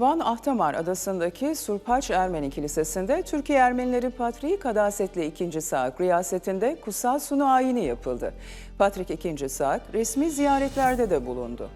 Van Ahtamar adasındaki Surpaç Ermeni Kilisesi'nde Türkiye Ermenileri Patriği Kadasetli II. Saak riyasetinde kutsal sunu ayini yapıldı. Patrik II. Saak resmi ziyaretlerde de bulundu.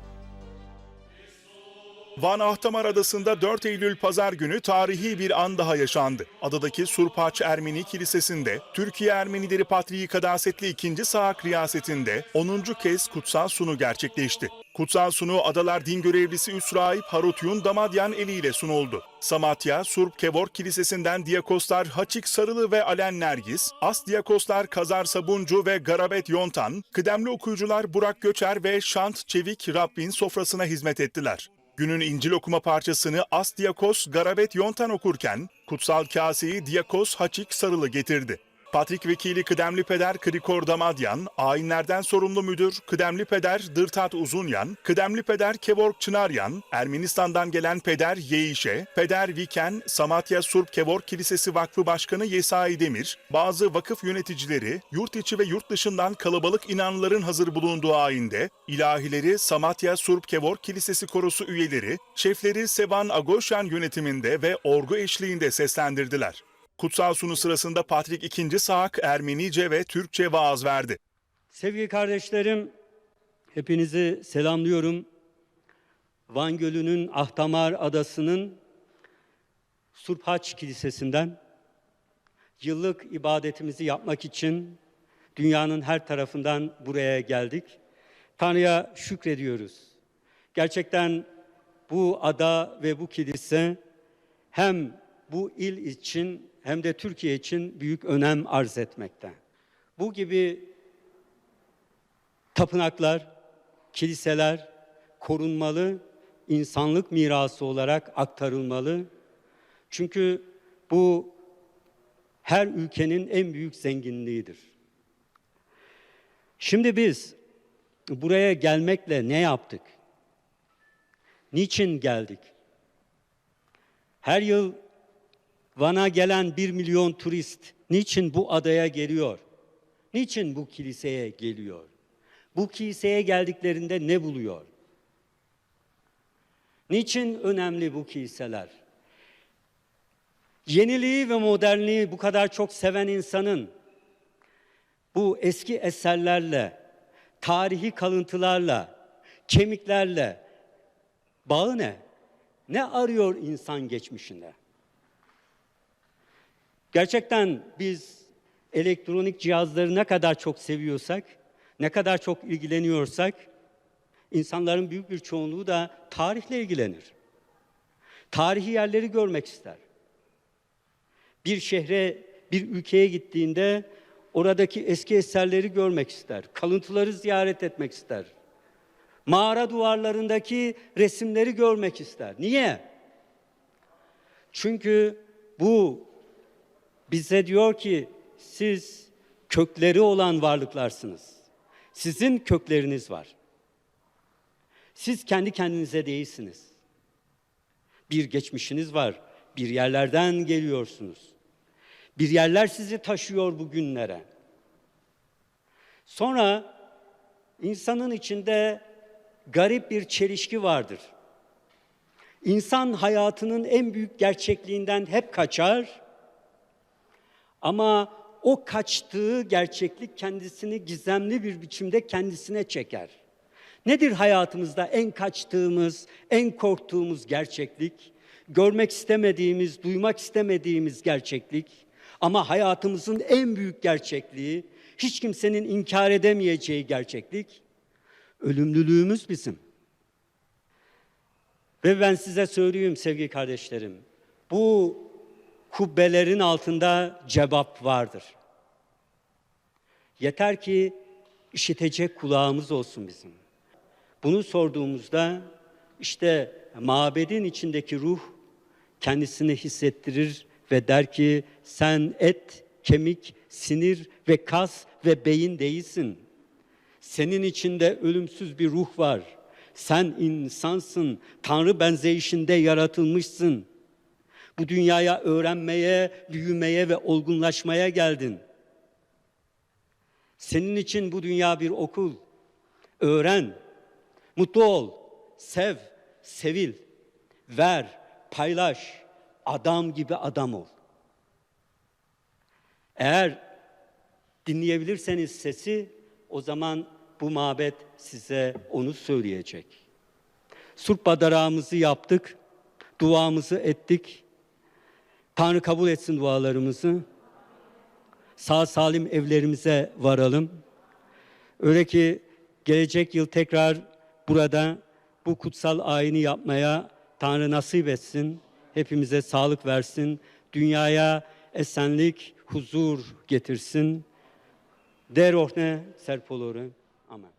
Van Ahtamar Adası'nda 4 Eylül Pazar günü tarihi bir an daha yaşandı. Adadaki Surpaç Ermeni Kilisesi'nde Türkiye Ermenileri Patriği Kadasetli II. Saak riyasetinde 10. kez kutsal sunu gerçekleşti. Kutsal sunu Adalar Din Görevlisi Üsraip Harutyun Damadyan eliyle sunuldu. Samatya, Surp Kevor Kilisesi'nden Diyakoslar Haçik Sarılı ve Alen Nergis, As Diyakoslar Kazar Sabuncu ve Garabet Yontan, kıdemli okuyucular Burak Göçer ve Şant Çevik Rabbin sofrasına hizmet ettiler. Günün İncil okuma parçasını As Diyakos Garabet Yontan okurken kutsal kaseyi Diyakos Haçik Sarılı getirdi. Patrik Vekili Kıdemli Peder Krikor Damadyan, ayinlerden sorumlu müdür Kıdemli Peder Dırtat Uzunyan, Kıdemli Peder Kevork Çınaryan, Ermenistan'dan gelen Peder Yeişe, Peder Viken, Samatya Surp Kevork Kilisesi Vakfı Başkanı Yesai Demir, bazı vakıf yöneticileri, yurt içi ve yurt dışından kalabalık inanlıların hazır bulunduğu ayinde, ilahileri Samatya Surp Kevork Kilisesi Korosu üyeleri, şefleri Sevan Agoşyan yönetiminde ve orgu eşliğinde seslendirdiler. Kutsal sunu sırasında Patrik II. Saak Ermenice ve Türkçe vaaz verdi. Sevgili kardeşlerim, hepinizi selamlıyorum. Van Gölü'nün Ahtamar Adası'nın Surpaç Kilisesi'nden yıllık ibadetimizi yapmak için dünyanın her tarafından buraya geldik. Tanrı'ya şükrediyoruz. Gerçekten bu ada ve bu kilise hem bu il için hem de Türkiye için büyük önem arz etmekte. Bu gibi tapınaklar, kiliseler korunmalı, insanlık mirası olarak aktarılmalı. Çünkü bu her ülkenin en büyük zenginliğidir. Şimdi biz buraya gelmekle ne yaptık? Niçin geldik? Her yıl Van'a gelen bir milyon turist niçin bu adaya geliyor? Niçin bu kiliseye geliyor? Bu kiliseye geldiklerinde ne buluyor? Niçin önemli bu kiliseler? Yeniliği ve modernliği bu kadar çok seven insanın bu eski eserlerle, tarihi kalıntılarla, kemiklerle bağı ne? Ne arıyor insan geçmişinde? Gerçekten biz elektronik cihazları ne kadar çok seviyorsak, ne kadar çok ilgileniyorsak, insanların büyük bir çoğunluğu da tarihle ilgilenir. Tarihi yerleri görmek ister. Bir şehre, bir ülkeye gittiğinde oradaki eski eserleri görmek ister. Kalıntıları ziyaret etmek ister. Mağara duvarlarındaki resimleri görmek ister. Niye? Çünkü bu bize diyor ki siz kökleri olan varlıklarsınız. Sizin kökleriniz var. Siz kendi kendinize değilsiniz. Bir geçmişiniz var. Bir yerlerden geliyorsunuz. Bir yerler sizi taşıyor bugünlere. Sonra insanın içinde garip bir çelişki vardır. İnsan hayatının en büyük gerçekliğinden hep kaçar ama o kaçtığı gerçeklik kendisini gizemli bir biçimde kendisine çeker. Nedir hayatımızda en kaçtığımız, en korktuğumuz gerçeklik? Görmek istemediğimiz, duymak istemediğimiz gerçeklik. Ama hayatımızın en büyük gerçekliği, hiç kimsenin inkar edemeyeceği gerçeklik, ölümlülüğümüz bizim. Ve ben size söyleyeyim sevgili kardeşlerim, bu kubbelerin altında cevap vardır. Yeter ki işitecek kulağımız olsun bizim. Bunu sorduğumuzda işte mabedin içindeki ruh kendisini hissettirir ve der ki sen et, kemik, sinir ve kas ve beyin değilsin. Senin içinde ölümsüz bir ruh var. Sen insansın, Tanrı benzeyişinde yaratılmışsın.'' Bu dünyaya öğrenmeye, büyümeye ve olgunlaşmaya geldin. Senin için bu dünya bir okul. Öğren, mutlu ol, sev, sevil, ver, paylaş, adam gibi adam ol. Eğer dinleyebilirseniz sesi o zaman bu mabet size onu söyleyecek. Surp badarağımızı yaptık, duamızı ettik. Tanrı kabul etsin dualarımızı. Sağ salim evlerimize varalım. Öyle ki gelecek yıl tekrar burada bu kutsal ayini yapmaya Tanrı nasip etsin. Hepimize sağlık versin. Dünyaya esenlik, huzur getirsin. Der ohne serpolore. Amen.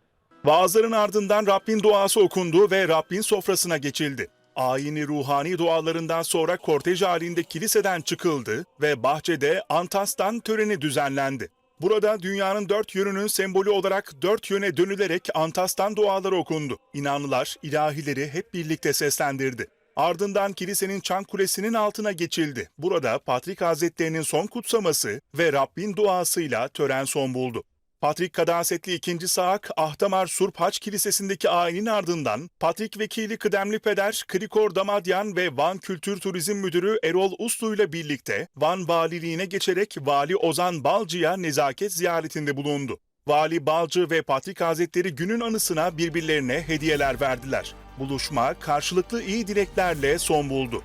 Vaazların ardından Rabbin duası okundu ve Rabbin sofrasına geçildi. Ayini ruhani dualarından sonra kortej halinde kiliseden çıkıldı ve bahçede Antas'tan töreni düzenlendi. Burada dünyanın dört yönünün sembolü olarak dört yöne dönülerek Antas'tan dualar okundu. İnanlılar ilahileri hep birlikte seslendirdi. Ardından kilisenin çan kulesinin altına geçildi. Burada Patrik Hazretlerinin son kutsaması ve Rabbin duasıyla tören son buldu. Patrik Kadasetli 2. Saak, Ahtamar Surp Haç Kilisesi'ndeki ayinin ardından Patrik Vekili Kıdemli Peder Krikor Damadyan ve Van Kültür Turizm Müdürü Erol Uslu ile birlikte Van Valiliğine geçerek Vali Ozan Balcı'ya nezaket ziyaretinde bulundu. Vali Balcı ve Patrik Hazretleri günün anısına birbirlerine hediyeler verdiler. Buluşma karşılıklı iyi dileklerle son buldu.